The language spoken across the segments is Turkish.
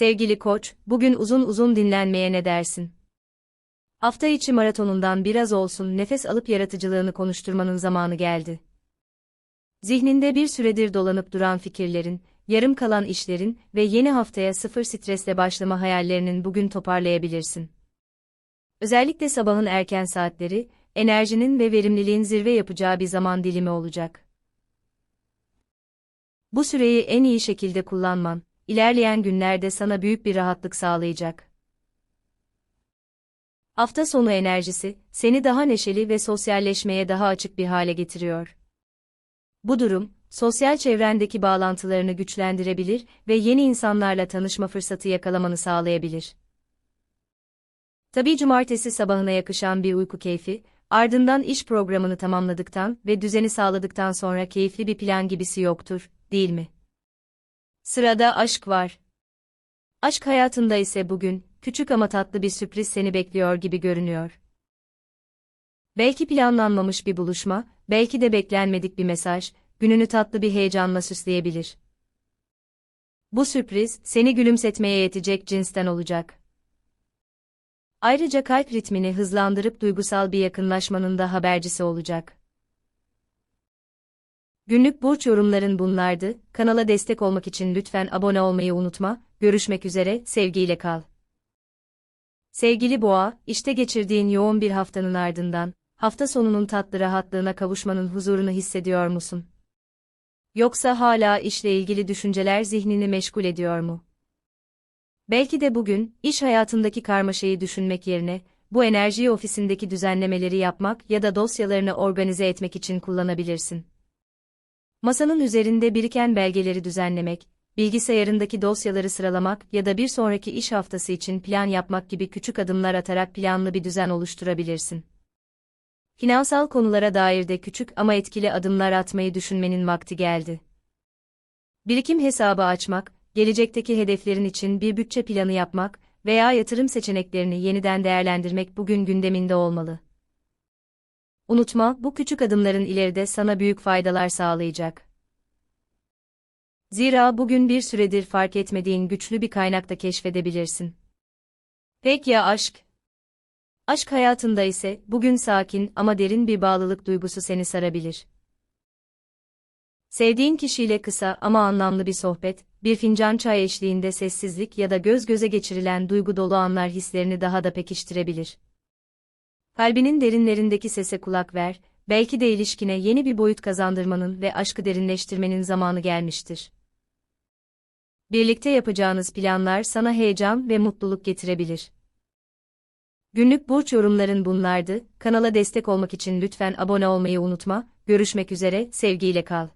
Sevgili koç, bugün uzun uzun dinlenmeye ne dersin? Hafta içi maratonundan biraz olsun nefes alıp yaratıcılığını konuşturmanın zamanı geldi. Zihninde bir süredir dolanıp duran fikirlerin, yarım kalan işlerin ve yeni haftaya sıfır stresle başlama hayallerinin bugün toparlayabilirsin. Özellikle sabahın erken saatleri, enerjinin ve verimliliğin zirve yapacağı bir zaman dilimi olacak. Bu süreyi en iyi şekilde kullanman, ilerleyen günlerde sana büyük bir rahatlık sağlayacak. Hafta sonu enerjisi, seni daha neşeli ve sosyalleşmeye daha açık bir hale getiriyor. Bu durum, sosyal çevrendeki bağlantılarını güçlendirebilir ve yeni insanlarla tanışma fırsatı yakalamanı sağlayabilir. Tabii cumartesi sabahına yakışan bir uyku keyfi, ardından iş programını tamamladıktan ve düzeni sağladıktan sonra keyifli bir plan gibisi yoktur, değil mi? Sırada aşk var. Aşk hayatında ise bugün, küçük ama tatlı bir sürpriz seni bekliyor gibi görünüyor. Belki planlanmamış bir buluşma, belki de beklenmedik bir mesaj, gününü tatlı bir heyecanla süsleyebilir. Bu sürpriz, seni gülümsetmeye yetecek cinsten olacak. Ayrıca kalp ritmini hızlandırıp duygusal bir yakınlaşmanın da habercisi olacak. Günlük burç yorumların bunlardı. Kanala destek olmak için lütfen abone olmayı unutma. Görüşmek üzere, sevgiyle kal. Sevgili Boğa, işte geçirdiğin yoğun bir haftanın ardından, hafta sonunun tatlı rahatlığına kavuşmanın huzurunu hissediyor musun? Yoksa hala işle ilgili düşünceler zihnini meşgul ediyor mu? Belki de bugün, iş hayatındaki karmaşayı düşünmek yerine, bu enerjiyi ofisindeki düzenlemeleri yapmak ya da dosyalarını organize etmek için kullanabilirsin. Masanın üzerinde biriken belgeleri düzenlemek, bilgisayarındaki dosyaları sıralamak ya da bir sonraki iş haftası için plan yapmak gibi küçük adımlar atarak planlı bir düzen oluşturabilirsin. Finansal konulara dair de küçük ama etkili adımlar atmayı düşünmenin vakti geldi. Birikim hesabı açmak, gelecekteki hedeflerin için bir bütçe planı yapmak veya yatırım seçeneklerini yeniden değerlendirmek bugün gündeminde olmalı. Unutma, bu küçük adımların ileride sana büyük faydalar sağlayacak. Zira bugün bir süredir fark etmediğin güçlü bir kaynakta keşfedebilirsin. Peki ya aşk? Aşk hayatında ise bugün sakin ama derin bir bağlılık duygusu seni sarabilir. Sevdiğin kişiyle kısa ama anlamlı bir sohbet, bir fincan çay eşliğinde sessizlik ya da göz göze geçirilen duygu dolu anlar hislerini daha da pekiştirebilir. Kalbinin derinlerindeki sese kulak ver, belki de ilişkine yeni bir boyut kazandırmanın ve aşkı derinleştirmenin zamanı gelmiştir. Birlikte yapacağınız planlar sana heyecan ve mutluluk getirebilir. Günlük burç yorumların bunlardı. Kanala destek olmak için lütfen abone olmayı unutma. Görüşmek üzere, sevgiyle kal.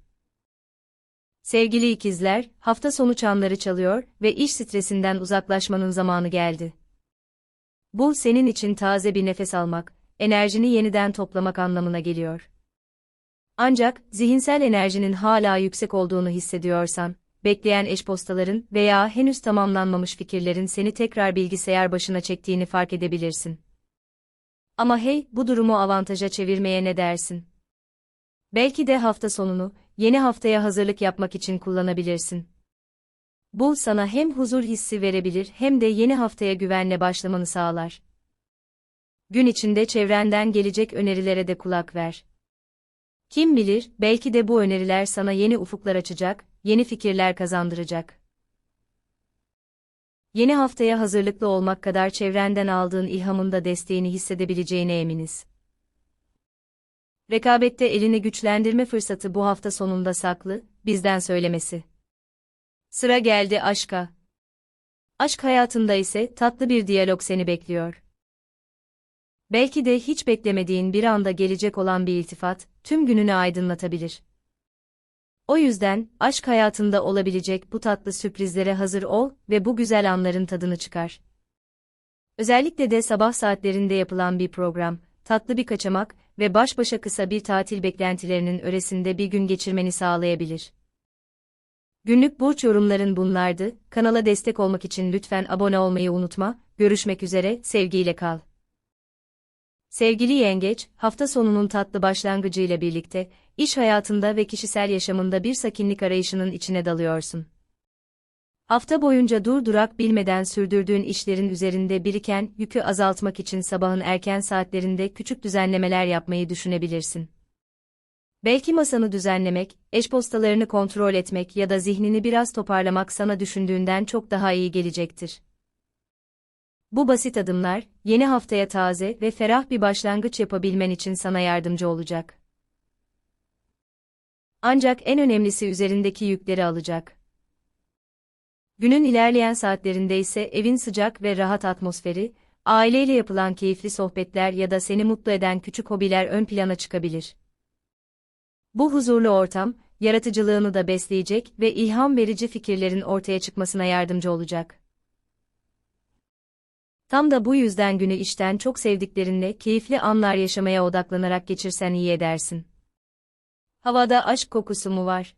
Sevgili ikizler, hafta sonu çanları çalıyor ve iş stresinden uzaklaşmanın zamanı geldi. Bu senin için taze bir nefes almak, enerjini yeniden toplamak anlamına geliyor. Ancak zihinsel enerjinin hala yüksek olduğunu hissediyorsan, bekleyen eş postaların veya henüz tamamlanmamış fikirlerin seni tekrar bilgisayar başına çektiğini fark edebilirsin. Ama hey, bu durumu avantaja çevirmeye ne dersin? Belki de hafta sonunu, yeni haftaya hazırlık yapmak için kullanabilirsin. Bu sana hem huzur hissi verebilir hem de yeni haftaya güvenle başlamanı sağlar. Gün içinde çevrenden gelecek önerilere de kulak ver. Kim bilir, belki de bu öneriler sana yeni ufuklar açacak, yeni fikirler kazandıracak. Yeni haftaya hazırlıklı olmak kadar çevrenden aldığın ilhamın da desteğini hissedebileceğine eminiz. Rekabette elini güçlendirme fırsatı bu hafta sonunda saklı, bizden söylemesi. Sıra geldi aşka. Aşk hayatında ise tatlı bir diyalog seni bekliyor. Belki de hiç beklemediğin bir anda gelecek olan bir iltifat, tüm gününü aydınlatabilir. O yüzden, aşk hayatında olabilecek bu tatlı sürprizlere hazır ol ve bu güzel anların tadını çıkar. Özellikle de sabah saatlerinde yapılan bir program, tatlı bir kaçamak ve baş başa kısa bir tatil beklentilerinin öresinde bir gün geçirmeni sağlayabilir. Günlük burç yorumların bunlardı. Kanala destek olmak için lütfen abone olmayı unutma. Görüşmek üzere, sevgiyle kal. Sevgili yengeç, hafta sonunun tatlı başlangıcıyla birlikte, iş hayatında ve kişisel yaşamında bir sakinlik arayışının içine dalıyorsun. Hafta boyunca durdurak bilmeden sürdürdüğün işlerin üzerinde biriken yükü azaltmak için sabahın erken saatlerinde küçük düzenlemeler yapmayı düşünebilirsin. Belki masanı düzenlemek, eş postalarını kontrol etmek ya da zihnini biraz toparlamak sana düşündüğünden çok daha iyi gelecektir. Bu basit adımlar, yeni haftaya taze ve ferah bir başlangıç yapabilmen için sana yardımcı olacak. Ancak en önemlisi üzerindeki yükleri alacak. Günün ilerleyen saatlerinde ise evin sıcak ve rahat atmosferi, aileyle yapılan keyifli sohbetler ya da seni mutlu eden küçük hobiler ön plana çıkabilir. Bu huzurlu ortam, yaratıcılığını da besleyecek ve ilham verici fikirlerin ortaya çıkmasına yardımcı olacak. Tam da bu yüzden günü işten çok sevdiklerinle keyifli anlar yaşamaya odaklanarak geçirsen iyi edersin. Havada aşk kokusu mu var?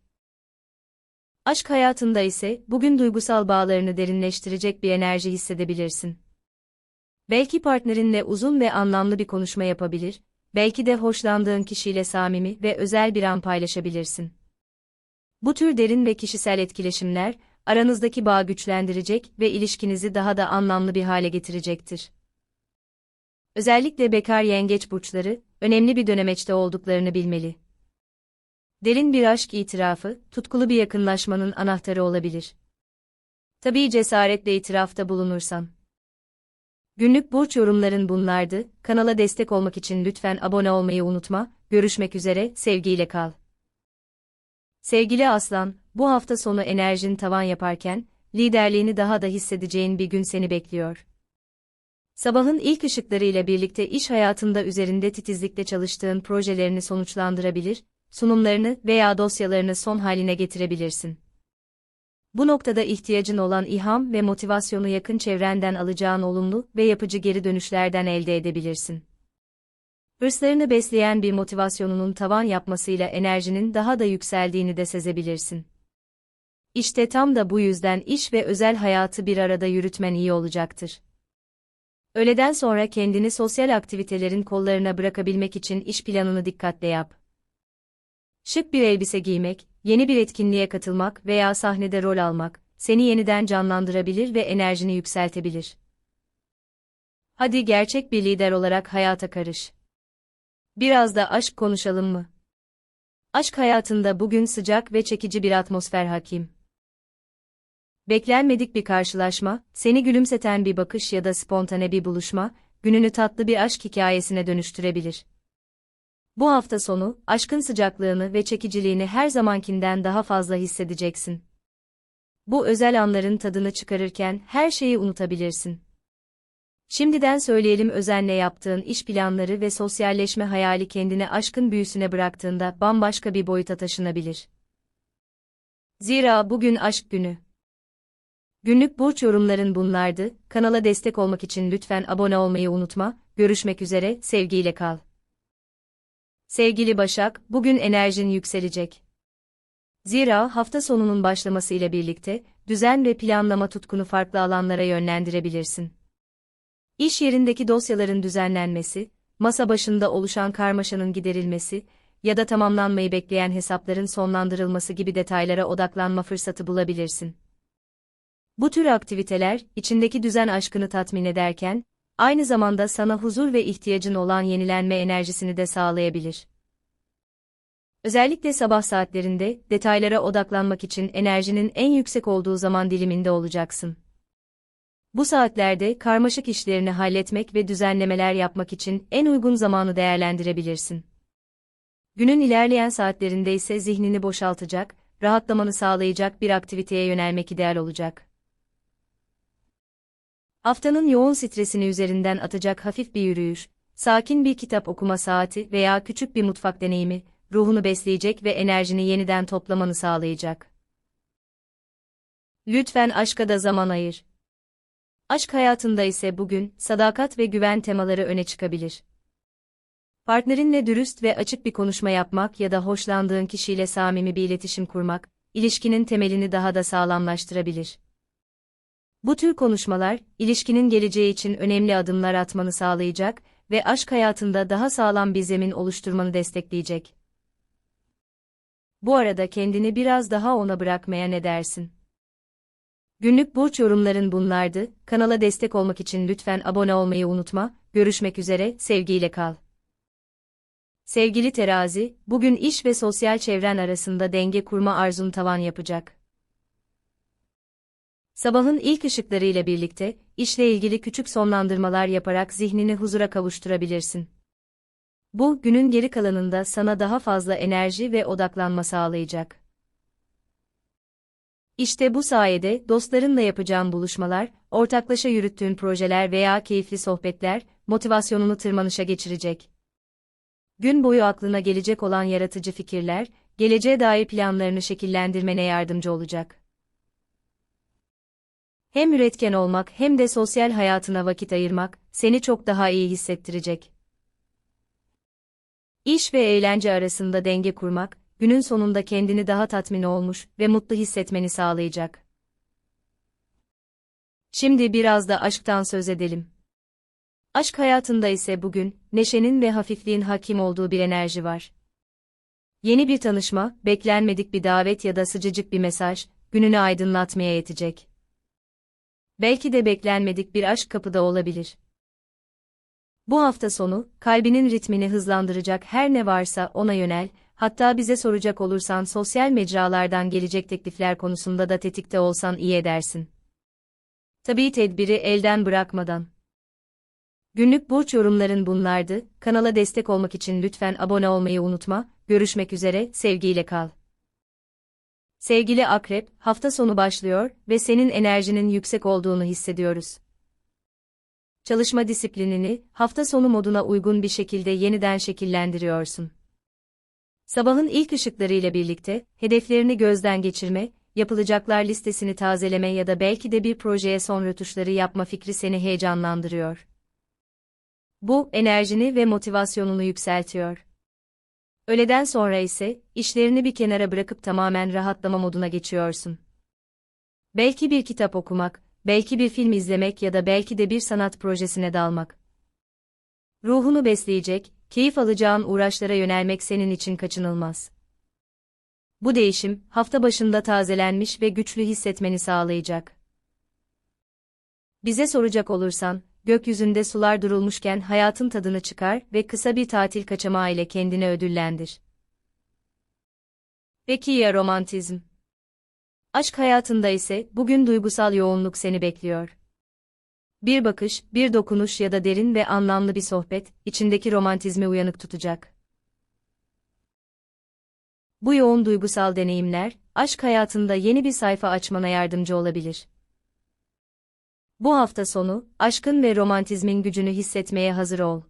Aşk hayatında ise bugün duygusal bağlarını derinleştirecek bir enerji hissedebilirsin. Belki partnerinle uzun ve anlamlı bir konuşma yapabilir, belki de hoşlandığın kişiyle samimi ve özel bir an paylaşabilirsin. Bu tür derin ve kişisel etkileşimler, aranızdaki bağı güçlendirecek ve ilişkinizi daha da anlamlı bir hale getirecektir. Özellikle bekar yengeç burçları, önemli bir dönemeçte olduklarını bilmeli. Derin bir aşk itirafı, tutkulu bir yakınlaşmanın anahtarı olabilir. Tabii cesaretle itirafta bulunursan. Günlük burç yorumların bunlardı. Kanala destek olmak için lütfen abone olmayı unutma. Görüşmek üzere, sevgiyle kal. Sevgili Aslan, bu hafta sonu enerjin tavan yaparken, liderliğini daha da hissedeceğin bir gün seni bekliyor. Sabahın ilk ışıklarıyla birlikte iş hayatında üzerinde titizlikle çalıştığın projelerini sonuçlandırabilir, sunumlarını veya dosyalarını son haline getirebilirsin. Bu noktada ihtiyacın olan ilham ve motivasyonu yakın çevrenden alacağın olumlu ve yapıcı geri dönüşlerden elde edebilirsin. Hırslarını besleyen bir motivasyonunun tavan yapmasıyla enerjinin daha da yükseldiğini de sezebilirsin. İşte tam da bu yüzden iş ve özel hayatı bir arada yürütmen iyi olacaktır. Öğleden sonra kendini sosyal aktivitelerin kollarına bırakabilmek için iş planını dikkatle yap. Şık bir elbise giymek, yeni bir etkinliğe katılmak veya sahnede rol almak, seni yeniden canlandırabilir ve enerjini yükseltebilir. Hadi gerçek bir lider olarak hayata karış. Biraz da aşk konuşalım mı? Aşk hayatında bugün sıcak ve çekici bir atmosfer hakim. Beklenmedik bir karşılaşma, seni gülümseten bir bakış ya da spontane bir buluşma, gününü tatlı bir aşk hikayesine dönüştürebilir. Bu hafta sonu, aşkın sıcaklığını ve çekiciliğini her zamankinden daha fazla hissedeceksin. Bu özel anların tadını çıkarırken her şeyi unutabilirsin. Şimdiden söyleyelim özenle yaptığın iş planları ve sosyalleşme hayali kendini aşkın büyüsüne bıraktığında bambaşka bir boyuta taşınabilir. Zira bugün aşk günü. Günlük burç yorumların bunlardı. Kanala destek olmak için lütfen abone olmayı unutma. Görüşmek üzere, sevgiyle kal. Sevgili Başak, bugün enerjin yükselecek. Zira hafta sonunun başlaması ile birlikte düzen ve planlama tutkunu farklı alanlara yönlendirebilirsin. İş yerindeki dosyaların düzenlenmesi, masa başında oluşan karmaşanın giderilmesi ya da tamamlanmayı bekleyen hesapların sonlandırılması gibi detaylara odaklanma fırsatı bulabilirsin. Bu tür aktiviteler, içindeki düzen aşkını tatmin ederken, aynı zamanda sana huzur ve ihtiyacın olan yenilenme enerjisini de sağlayabilir. Özellikle sabah saatlerinde detaylara odaklanmak için enerjinin en yüksek olduğu zaman diliminde olacaksın. Bu saatlerde karmaşık işlerini halletmek ve düzenlemeler yapmak için en uygun zamanı değerlendirebilirsin. Günün ilerleyen saatlerinde ise zihnini boşaltacak, rahatlamanı sağlayacak bir aktiviteye yönelmek ideal olacak. Haftanın yoğun stresini üzerinden atacak hafif bir yürüyüş, sakin bir kitap okuma saati veya küçük bir mutfak deneyimi, ruhunu besleyecek ve enerjini yeniden toplamanı sağlayacak. Lütfen aşka da zaman ayır. Aşk hayatında ise bugün sadakat ve güven temaları öne çıkabilir. Partnerinle dürüst ve açık bir konuşma yapmak ya da hoşlandığın kişiyle samimi bir iletişim kurmak, ilişkinin temelini daha da sağlamlaştırabilir. Bu tür konuşmalar, ilişkinin geleceği için önemli adımlar atmanı sağlayacak ve aşk hayatında daha sağlam bir zemin oluşturmanı destekleyecek. Bu arada kendini biraz daha ona bırakmaya ne dersin? Günlük burç yorumların bunlardı. Kanala destek olmak için lütfen abone olmayı unutma. Görüşmek üzere, sevgiyle kal. Sevgili terazi, bugün iş ve sosyal çevren arasında denge kurma arzun tavan yapacak. Sabahın ilk ışıklarıyla birlikte, işle ilgili küçük sonlandırmalar yaparak zihnini huzura kavuşturabilirsin. Bu, günün geri kalanında sana daha fazla enerji ve odaklanma sağlayacak. İşte bu sayede dostlarınla yapacağın buluşmalar, ortaklaşa yürüttüğün projeler veya keyifli sohbetler, motivasyonunu tırmanışa geçirecek. Gün boyu aklına gelecek olan yaratıcı fikirler, geleceğe dair planlarını şekillendirmene yardımcı olacak. Hem üretken olmak hem de sosyal hayatına vakit ayırmak, seni çok daha iyi hissettirecek. İş ve eğlence arasında denge kurmak, günün sonunda kendini daha tatmin olmuş ve mutlu hissetmeni sağlayacak. Şimdi biraz da aşktan söz edelim. Aşk hayatında ise bugün, neşenin ve hafifliğin hakim olduğu bir enerji var. Yeni bir tanışma, beklenmedik bir davet ya da sıcacık bir mesaj, gününü aydınlatmaya yetecek. Belki de beklenmedik bir aşk kapıda olabilir. Bu hafta sonu, kalbinin ritmini hızlandıracak her ne varsa ona yönel, hatta bize soracak olursan sosyal mecralardan gelecek teklifler konusunda da tetikte olsan iyi edersin. Tabii tedbiri elden bırakmadan. Günlük burç yorumların bunlardı, kanala destek olmak için lütfen abone olmayı unutma, görüşmek üzere, sevgiyle kal. Sevgili Akrep, hafta sonu başlıyor ve senin enerjinin yüksek olduğunu hissediyoruz. Çalışma disiplinini, hafta sonu moduna uygun bir şekilde yeniden şekillendiriyorsun. Sabahın ilk ışıklarıyla birlikte, hedeflerini gözden geçirme, yapılacaklar listesini tazeleme ya da belki de bir projeye son rötuşları yapma fikri seni heyecanlandırıyor. Bu, enerjini ve motivasyonunu yükseltiyor. Öğleden sonra ise, işlerini bir kenara bırakıp tamamen rahatlama moduna geçiyorsun. Belki bir kitap okumak, belki bir film izlemek ya da belki de bir sanat projesine dalmak. Ruhunu besleyecek, keyif alacağın uğraşlara yönelmek senin için kaçınılmaz. Bu değişim, hafta başında tazelenmiş ve güçlü hissetmeni sağlayacak. Bize soracak olursan, gökyüzünde sular durulmuşken hayatın tadını çıkar ve kısa bir tatil kaçamağı ile kendini ödüllendir. Peki ya romantizm? Aşk hayatında ise bugün duygusal yoğunluk seni bekliyor. Bir bakış, bir dokunuş ya da derin ve anlamlı bir sohbet, içindeki romantizmi uyanık tutacak. Bu yoğun duygusal deneyimler, aşk hayatında yeni bir sayfa açmana yardımcı olabilir. Bu hafta sonu, aşkın ve romantizmin gücünü hissetmeye hazır ol.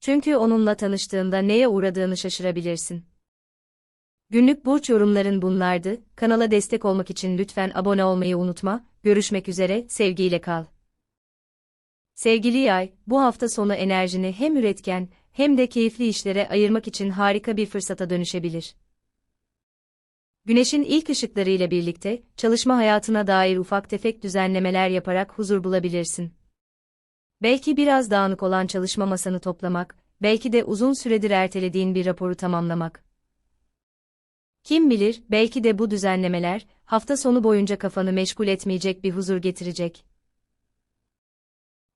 Çünkü onunla tanıştığında neye uğradığını şaşırabilirsin. Günlük burç yorumların bunlardı. Kanala destek olmak için lütfen abone olmayı unutma. Görüşmek üzere, sevgiyle kal. Sevgili yay, bu hafta sonu enerjini hem üretken hem de keyifli işlere ayırmak için harika bir fırsata dönüşebilir. Güneşin ilk ışıklarıyla birlikte çalışma hayatına dair ufak tefek düzenlemeler yaparak huzur bulabilirsin. Belki biraz dağınık olan çalışma masanı toplamak, belki de uzun süredir ertelediğin bir raporu tamamlamak. Kim bilir, belki de bu düzenlemeler, hafta sonu boyunca kafanı meşgul etmeyecek bir huzur getirecek.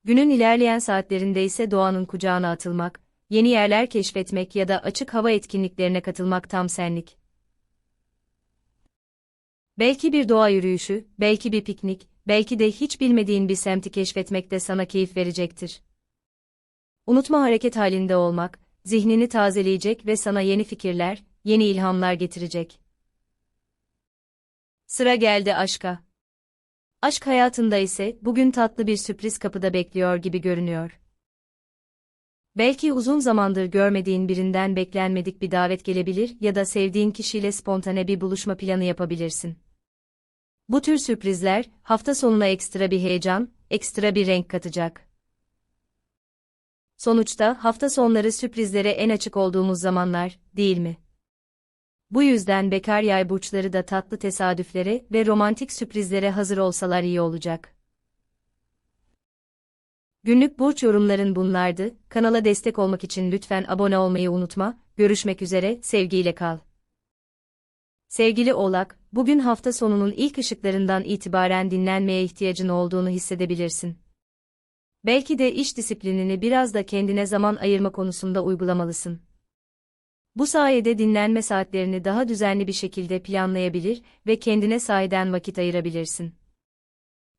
Günün ilerleyen saatlerinde ise doğanın kucağına atılmak, yeni yerler keşfetmek ya da açık hava etkinliklerine katılmak tam senlik. Belki bir doğa yürüyüşü, belki bir piknik, belki de hiç bilmediğin bir semti keşfetmek de sana keyif verecektir. Unutma hareket halinde olmak, zihnini tazeleyecek ve sana yeni fikirler, yeni ilhamlar getirecek. Sıra geldi aşka. Aşk hayatında ise bugün tatlı bir sürpriz kapıda bekliyor gibi görünüyor. Belki uzun zamandır görmediğin birinden beklenmedik bir davet gelebilir ya da sevdiğin kişiyle spontane bir buluşma planı yapabilirsin. Bu tür sürprizler, hafta sonuna ekstra bir heyecan, ekstra bir renk katacak. Sonuçta hafta sonları sürprizlere en açık olduğumuz zamanlar, değil mi? Bu yüzden bekar yay burçları da tatlı tesadüflere ve romantik sürprizlere hazır olsalar iyi olacak. Günlük burç yorumların bunlardı. Kanala destek olmak için lütfen abone olmayı unutma. Görüşmek üzere, sevgiyle kal. Sevgili Oğlak, bugün hafta sonunun ilk ışıklarından itibaren dinlenmeye ihtiyacın olduğunu hissedebilirsin. Belki de iş disiplinini biraz da kendine zaman ayırma konusunda uygulamalısın. Bu sayede dinlenme saatlerini daha düzenli bir şekilde planlayabilir ve kendine sahiden vakit ayırabilirsin.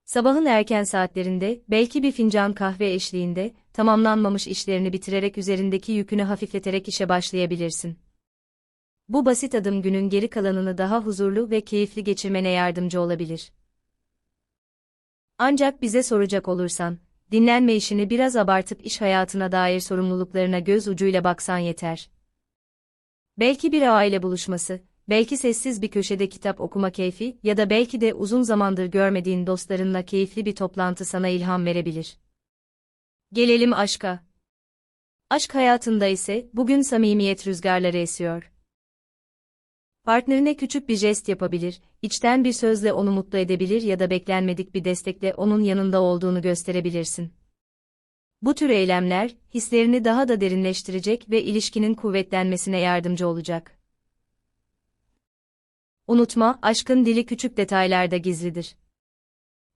Sabahın erken saatlerinde, belki bir fincan kahve eşliğinde, tamamlanmamış işlerini bitirerek üzerindeki yükünü hafifleterek işe başlayabilirsin. Bu basit adım günün geri kalanını daha huzurlu ve keyifli geçirmene yardımcı olabilir. Ancak bize soracak olursan, dinlenme işini biraz abartıp iş hayatına dair sorumluluklarına göz ucuyla baksan yeter. Belki bir aile buluşması, belki sessiz bir köşede kitap okuma keyfi ya da belki de uzun zamandır görmediğin dostlarınla keyifli bir toplantı sana ilham verebilir. Gelelim aşka. Aşk hayatında ise bugün samimiyet rüzgarları esiyor. Partnerine küçük bir jest yapabilir, içten bir sözle onu mutlu edebilir ya da beklenmedik bir destekle onun yanında olduğunu gösterebilirsin. Bu tür eylemler, hislerini daha da derinleştirecek ve ilişkinin kuvvetlenmesine yardımcı olacak. Unutma, aşkın dili küçük detaylarda gizlidir.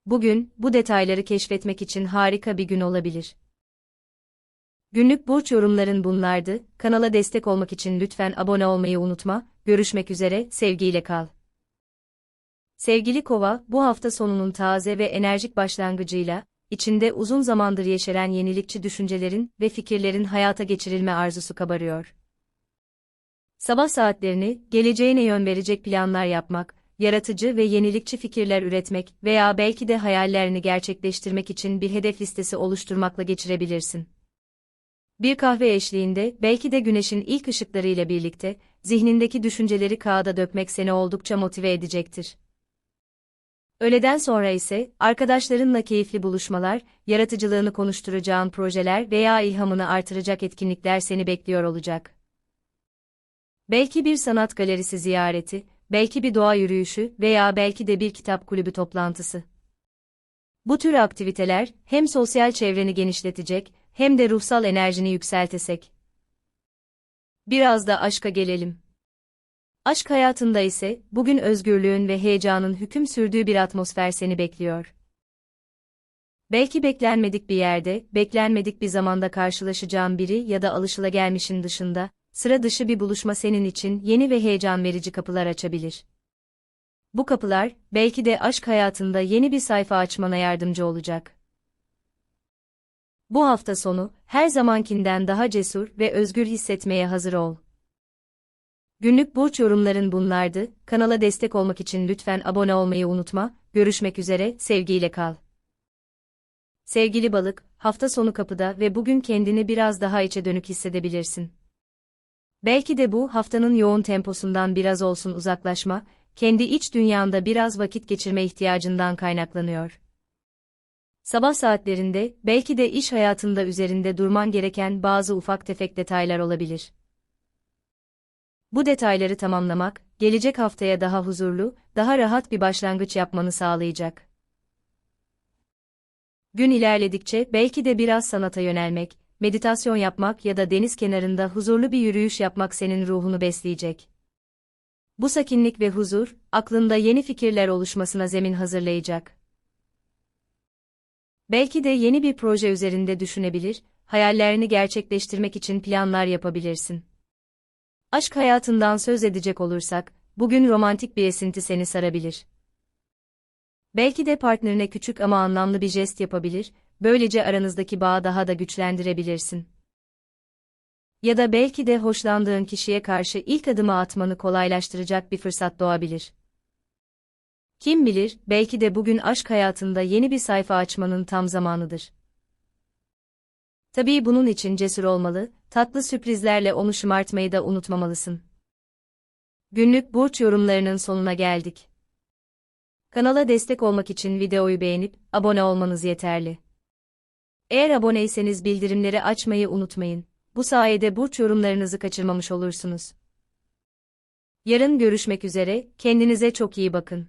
Bugün, bu detayları keşfetmek için harika bir gün olabilir. Günlük burç yorumların bunlardı. Kanala destek olmak için lütfen abone olmayı unutma. Görüşmek üzere, sevgiyle kal. Sevgili Kova, bu hafta sonunun taze ve enerjik başlangıcıyla, içinde uzun zamandır yeşeren yenilikçi düşüncelerin ve fikirlerin hayata geçirilme arzusu kabarıyor. Sabah saatlerini, geleceğine yön verecek planlar yapmak, yaratıcı ve yenilikçi fikirler üretmek veya belki de hayallerini gerçekleştirmek için bir hedef listesi oluşturmakla geçirebilirsin. Bir kahve eşliğinde, belki de güneşin ilk ışıklarıyla birlikte, zihnindeki düşünceleri kağıda dökmek seni oldukça motive edecektir. Öğleden sonra ise, arkadaşlarınla keyifli buluşmalar, yaratıcılığını konuşturacağın projeler veya ilhamını artıracak etkinlikler seni bekliyor olacak. Belki bir sanat galerisi ziyareti, belki bir doğa yürüyüşü veya belki de bir kitap kulübü toplantısı. Bu tür aktiviteler, hem sosyal çevreni genişletecek, hem de ruhsal enerjini yükseltesek. Biraz da aşka gelelim. Aşk hayatında ise, bugün özgürlüğün ve heyecanın hüküm sürdüğü bir atmosfer seni bekliyor. Belki beklenmedik bir yerde, beklenmedik bir zamanda karşılaşacağın biri ya da alışılagelmişin dışında, sıra dışı bir buluşma senin için yeni ve heyecan verici kapılar açabilir. Bu kapılar, belki de aşk hayatında yeni bir sayfa açmana yardımcı olacak. Bu hafta sonu, her zamankinden daha cesur ve özgür hissetmeye hazır ol. Günlük burç yorumların bunlardı. Kanala destek olmak için lütfen abone olmayı unutma. Görüşmek üzere, sevgiyle kal. Sevgili balık, hafta sonu kapıda ve bugün kendini biraz daha içe dönük hissedebilirsin. Belki de bu haftanın yoğun temposundan biraz olsun uzaklaşma, kendi iç dünyanda biraz vakit geçirme ihtiyacından kaynaklanıyor. Sabah saatlerinde, belki de iş hayatında üzerinde durman gereken bazı ufak tefek detaylar olabilir. Bu detayları tamamlamak, gelecek haftaya daha huzurlu, daha rahat bir başlangıç yapmanı sağlayacak. Gün ilerledikçe belki de biraz sanata yönelmek, meditasyon yapmak ya da deniz kenarında huzurlu bir yürüyüş yapmak senin ruhunu besleyecek. Bu sakinlik ve huzur, aklında yeni fikirler oluşmasına zemin hazırlayacak. Belki de yeni bir proje üzerinde düşünebilir, hayallerini gerçekleştirmek için planlar yapabilirsin. Aşk hayatından söz edecek olursak, bugün romantik bir esinti seni sarabilir. Belki de partnerine küçük ama anlamlı bir jest yapabilir, böylece aranızdaki bağı daha da güçlendirebilirsin. Ya da belki de hoşlandığın kişiye karşı ilk adımı atmanı kolaylaştıracak bir fırsat doğabilir. Kim bilir, belki de bugün aşk hayatında yeni bir sayfa açmanın tam zamanıdır. Tabii bunun için cesur olmalı, tatlı sürprizlerle onu şımartmayı da unutmamalısın. Günlük burç yorumlarının sonuna geldik. Kanala destek olmak için videoyu beğenip abone olmanız yeterli. Eğer aboneyseniz bildirimleri açmayı unutmayın. Bu sayede burç yorumlarınızı kaçırmamış olursunuz. Yarın görüşmek üzere, kendinize çok iyi bakın.